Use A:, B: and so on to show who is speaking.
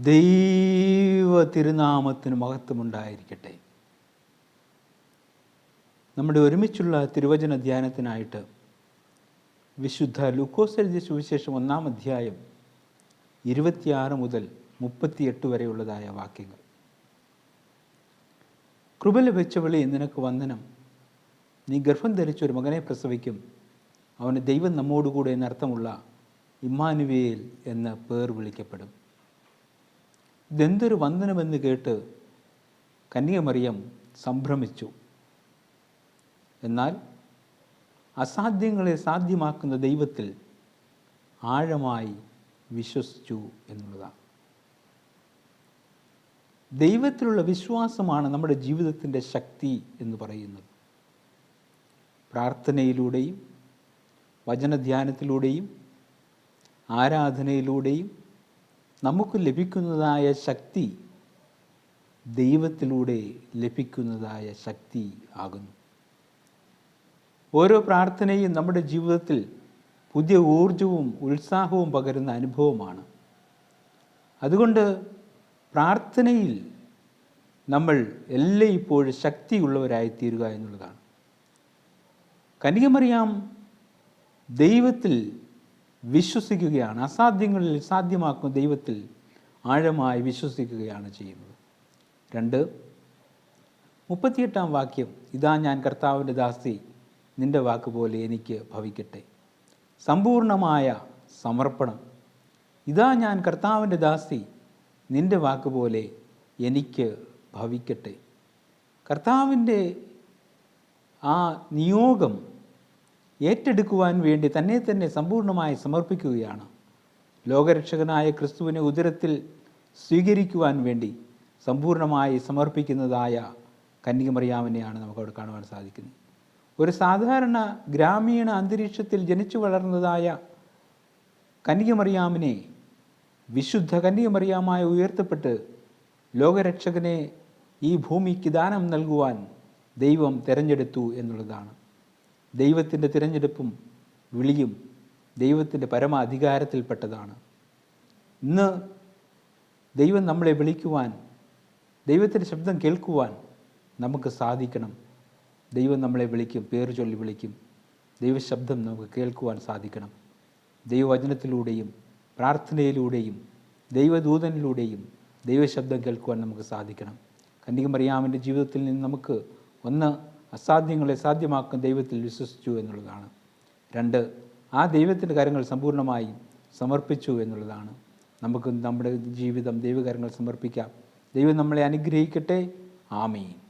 A: ദൈവ തിരുനാമത്തിന് മഹത്വമുണ്ടായിരിക്കട്ടെ. നമ്മുടെ ഒരുമിച്ചുള്ള തിരുവചന ധ്യാനത്തിനായിട്ട് വിശുദ്ധ ലൂക്കോസ് സുവിശേഷം ഒന്നാം അധ്യായം ഇരുപത്തിയാറ് മുതൽ മുപ്പത്തിയെട്ട് വരെയുള്ളതായ വാക്യങ്ങൾ. കൃപ ലഭിച്ചവളി നിനക്ക് വന്ദനം. നീ ഗർഭം ധരിച്ച ഒരു മകനെ പ്രസവിക്കും. അവന് ദൈവം നമ്മോടുകൂടെ എന്നർത്ഥമുള്ള ഇമ്മാനുവേൽ എന്ന് പേർ വിളിക്കപ്പെടും. ഇതെന്തൊരു വന്ദനമെന്ന് കേട്ട് കന്യകമറിയം സംഭ്രമിച്ചു. എന്നാൽ അസാധ്യങ്ങളെ സാധ്യമാക്കുന്ന ദൈവത്തിൽ ആഴമായി വിശ്വസിച്ചു എന്നുള്ളതാണ്. ദൈവത്തിലുള്ള വിശ്വാസമാണ് നമ്മുടെ ജീവിതത്തിന്റെ ശക്തി എന്ന് പറയുന്നത്. പ്രാർത്ഥനയിലൂടെയും വചനധ്യാനത്തിലൂടെയും ആരാധനയിലൂടെയും നമുക്ക് ലഭിക്കുന്നതായ ശക്തി ദൈവത്തിലൂടെ ലഭിക്കുന്നതായ ശക്തി ആകുന്നു. ഓരോ പ്രാർത്ഥനയും നമ്മുടെ ജീവിതത്തിൽ പുതിയ ഊർജവും ഉത്സാഹവും പകരുന്ന അനുഭവമാണ്. അതുകൊണ്ട് പ്രാർത്ഥനയിൽ നമ്മൾ എല്ലായ്പ്പോഴും ശക്തിയുള്ളവരായി തീരുക എന്നുള്ളതാണ്. കനികമറിയാം ദൈവത്തിൽ വിശ്വസിക്കുകയാണ്. അസാധ്യങ്ങളിൽ സാധ്യമാക്കുന്ന ദൈവത്തിൽ ആഴമായി വിശ്വസിക്കുകയാണ് ചെയ്യുന്നത്. രണ്ട് മുപ്പത്തിയെട്ടാം വാക്യം ഇതാ ഞാൻ കർത്താവിന്റെ ദാസി നിന്റെ വാക്ക് പോലെ എനിക്ക് ഭവിക്കട്ടെ. സമ്പൂർണമായ സമർപ്പണം. ഇതാ ഞാൻ കർത്താവിന്റെ ദാസി നിന്റെ വാക്ക് പോലെ എനിക്ക് ഭവിക്കട്ടെ. കർത്താവിന്റെ ആ നിയോഗം ഏറ്റെടുക്കുവാൻ വേണ്ടി തന്നെ തന്നെ സമ്പൂർണമായി സമർപ്പിക്കുകയാണ്. ലോകരക്ഷകനായ ക്രിസ്തുവിനെ ഉദരത്തിൽ സ്വീകരിക്കുവാൻ വേണ്ടി സമ്പൂർണമായി സമർപ്പിക്കുന്നതായ കന്യകമറിയാമനെയാണ് നമുക്ക് അവിടെ കാണുവാൻ സാധിക്കുന്നത്. ഒരു സാധാരണ ഗ്രാമീണ അന്തരീക്ഷത്തിൽ ജനിച്ചു വളർന്നതായ കന്യകമറിയാമിനെ വിശുദ്ധ കന്യകമറിയാമായി ഉയർത്തപ്പെട്ട് ലോകരക്ഷകനെ ഈ ഭൂമിക്ക് ദാനം നൽകുവാൻ ദൈവം തിരഞ്ഞെടുത്തു എന്നുള്ളതാണ്. ദൈവത്തിന്റെ തിരഞ്ഞെടുപ്പും വിളിയും ദൈവത്തിന്റെ പരമാധികാരത്തിൽപ്പെട്ടതാണ്. ഇന്ന് ദൈവം നമ്മളെ വിളിക്കുവാൻ ദൈവത്തിന്റെ ശബ്ദം കേൾക്കുവാൻ നമുക്ക് സാധിക്കണം. ദൈവം നമ്മളെ വിളിക്കും പേര് ചൊല്ലി വിളിക്കും. ദൈവശബ്ദം നമുക്ക് കേൾക്കുവാൻ സാധിക്കണം. ദൈവവചനത്തിലൂടെയും പ്രാർത്ഥനയിലൂടെയും ദൈവദൂതനിലൂടെയും ദൈവശബ്ദം കേൾക്കുവാൻ നമുക്ക് സാധിക്കണം. കന്യകമറിയാമിന്റെ ജീവിതത്തിൽ നിന്ന് നമുക്ക് ഒന്ന് അസാധ്യങ്ങളെ സാധ്യമാക്കും ദൈവത്തിൽ വിശ്വസിച്ചു എന്നുള്ളതാണ്. രണ്ട് ആ ദൈവത്തിന്റെ കാര്യങ്ങൾ സമ്പൂർണമായി സമർപ്പിച്ചു എന്നുള്ളതാണ്. നമുക്ക് നമ്മുടെ ജീവിതം ദൈവകരങ്ങൾ സമർപ്പിക്കാം. ദൈവം നമ്മളെ അനുഗ്രഹിക്കട്ടെ. ആമീൻ.